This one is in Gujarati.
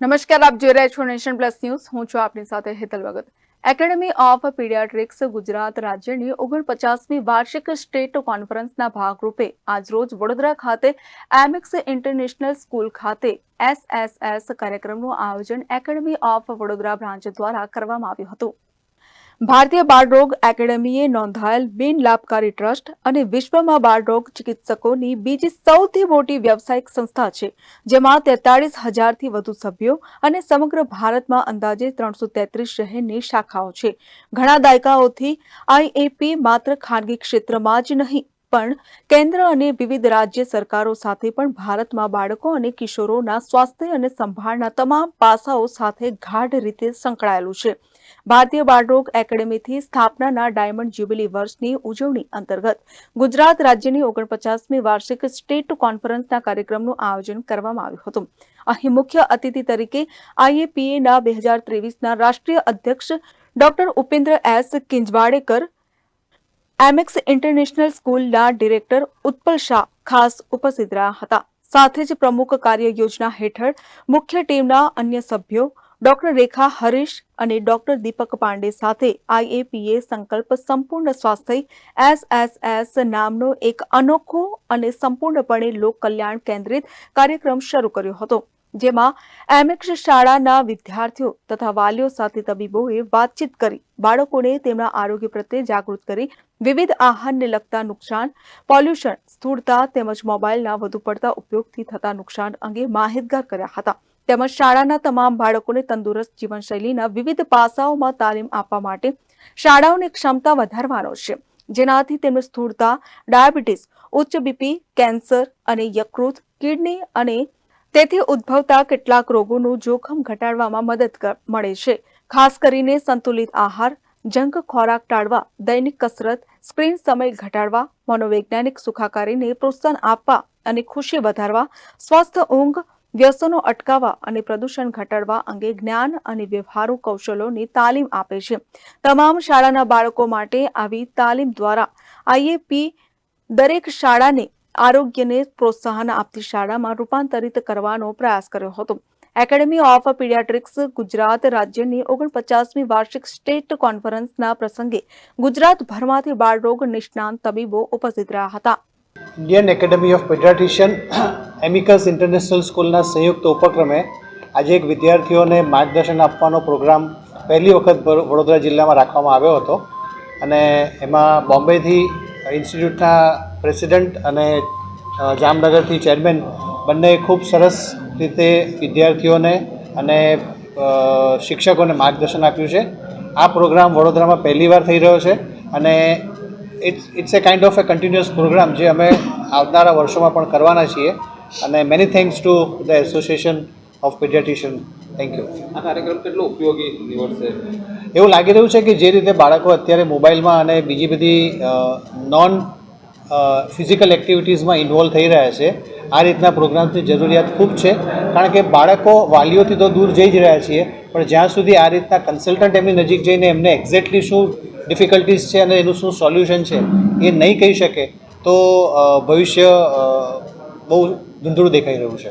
નમસ્કાર, આપ જોઈ રહ્યા છો નેશન પ્લસ ન્યૂઝ. હું છું આપની સાથે Hetal Bhagat. Academy of pediatrics Gujarat રાજ્યની ઓગણપચાસમી વાર્ષિક સ્ટેટ કોન્ફરન્સના ભાગરૂપે આજરોજ વડોદરા ખાતે એમએક્સ ઇન્ટરનેશનલ સ્કૂલ ખાતે એસએસએસ કાર્યક્રમનું આયોજન એકેડમી ઓફ વડોદરા બ્રાન્ચ દ્વારા કરવામાં આવ્યું હતું. ભારતીય બાળરોગ એકેડેમીએ નોંધાયેલ બિન લાભકારી ટ્રસ્ટ અને વિશ્વમાં બાળરોગ ચિકિત્સકોની બીજી સૌથી મોટી વ્યવસાયિક સંસ્થા છે, જેમાં તેતાળીસ હજારથી વધુ સભ્યો અને સમગ્ર ભારતમાં અંદાજે ત્રણસો તેત્રીસ શહેરની શાખાઓ છે. ઘણા દાયકાઓથી આઈએપી માત્ર ખાનગી ક્ષેત્રમાં જ નહીં પણ કેન્દ્ર અને વિવિધ રાજ્ય સરકારો સાથે પણ ભારતમાં બાળકો અને કિશોરોના સ્વાસ્થ્ય અને સંભાળના તમામ પાસાઓ સાથે ગાઢ રીતે સંકળાયેલું છે. ભારતીય બાળરોગ એકેડેમીથી સ્થાપનાના ડાયમંડ જ્યુબિલી વર્ષની ઉજવણી અંતર્ગત ગુજરાત રાજ્યની ઓગણપચાસમી વાર્ષિક સ્ટેટ કોન્ફરન્સના કાર્યક્રમનું આયોજન કરવામાં આવ્યું હતું. અહીં મુખ્ય અતિથિ તરીકે આઈએપીએના બે હજાર ત્રેવીસના રાષ્ટ્રીય અધ્યક્ષ doctor Upendra S Kinjawadekar MX international સ્કૂલના ડિરેક્ટર ઉત્પલ શાહ ખાસ ઉપસ્થિત રહ્યા હતા. સાથે જ પ્રમુખ કાર્ય યોજના હેઠળ મુખ્ય ટીમના અન્ય સભ્યો ડોક્ટર રેખા હરીશ અને ડોક્ટર દીપક પાંડે સાથે આઈએપીએ સંકલ્પ સંપૂર્ણ સ્વાસ્થ્ય, એસએસએસ નામનો એક અનોખો અને સંપૂર્ણપણે લોક કલ્યાણ કેન્દ્રિત કાર્યક્રમ શરૂ કર્યો હતો. જેમાં એમએક્સ શાળાના વિદ્યાર્થીઓ તથા વાલીઓ સાથે તબીબોએ વાતચીત કરી. બાળકોને તેમના આરોગ્ય પ્રત્યે જાગૃત કરી વિવિધ આહારને લગતા નુકસાન, પોલ્યુશન, સ્થૂળતા તેમજ મોબાઈલના વધુ પડતા ઉપયોગથી થતા નુકસાન અંગે માહિતગાર કર્યા હતા. તેમજ શાળાના તમામ બાળકોને તંદુરસ્ત જીવનશૈલીના વિવિધ પાસાઓમાં તાલીમ આપવા માટે શાળાઓની ક્ષમતા વધારવાનો છે. જેનાથી તેમને સ્થૂળતા, ડાયાબિટીસ, ઉચ્ચ બીપી, કેન્સર અને યકૃત, કિડની અને તેથી ઉદ્ભવતા કેટલાક રોગોનું જોખમ ઘટાડવામાં મદદ મળે છે. ખાસ કરીને સંતુલિત આહાર, જંક ખોરાક ટાળવા, દૈનિક કસરત, સ્ક્રીન સમય ઘટાડવા, મનોવૈજ્ઞાનિક સુખાકારીને પ્રોત્સાહન આપવા અને ખુશી વધારવા, સ્વસ્થ ઊંઘ, વ્યસનો અટકાવવા અને પ્રદૂષણ ઘટાડવા અંગે જ્ઞાન અને વ્યવહારુ કૌશલોની તાલીમ આપે છે. તમામ શાળાના બાળકો માટે આવી તાલીમ દ્વારા આઈએપી દરેક શાળાને આરોગ્યને પ્રોત્સાહન આપતી શાળામાં રૂપાંતરિત કરવાનો પ્રયાસ કર્યો હતો. એકેડેમી ઓફ પીડિયાટ્રિક્સ ગુજરાત રાજ્યની ઓગણપચાસમી વાર્ષિક સ્ટેટ કોન્ફરન્સના પ્રસંગે ગુજરાતભરમાંથી બાળરોગ નિષ્ણાંત તબીબો ઉપસ્થિત રહ્યા હતા. Indian academy of paediatrician Amicus international સ્કૂલના સંયુક્ત ઉપક્રમે આજે એક વિદ્યાર્થીઓને માર્ગદર્શન આપવાનો પ્રોગ્રામ પહેલી વખત વડોદરા જિલ્લામાં રાખવામાં આવ્યો હતો. અને એમાં બોમ્બેથી ઇન્સ્ટિટ્યૂટના પ્રેસિડન્ટ અને જામનગરથી ચેરમેન બંને ખૂબ સરસ રીતે વિદ્યાર્થીઓને અને શિક્ષકોને માર્ગદર્શન આપ્યું છે. આ પ્રોગ્રામ વડોદરામાં પહેલીવાર થઈ રહ્યો છે અને it's it's a kind of a continuous programme જે અમે આવનારા વર્ષોમાં પણ કરવાના છીએ. અને many thanks to the association of paediatrician thank you આ કાર્યક્રમ કેટલો ઉપયોગી નીવડશે? એવું લાગી રહ્યું છે કે જે રીતે બાળકો અત્યારે મોબાઈલમાં અને બીજી બધી નોન ફિઝિકલ એક્ટિવિટીઝમાં ઇન્વોલ્વ થઈ રહ્યા છે આ રીતના પ્રોગ્રામ્સની જરૂરિયાત ખૂબ છે. કારણ કે બાળકો વાલીઓથી તો દૂર જઈ જ રહ્યા છીએ પણ જ્યાં સુધી આ રીતના કન્સલ્ટન્ટ એમની નજીક જઈને એમને એક્ઝેક્ટલી શું ડિફિકલ્ટીઝ છે અને એનું શું સોલ્યુશન છે એ નહીં કહી શકે તો ભવિષ્ય બહુ ધૂંધળું દેખાઈ રહ્યું છે.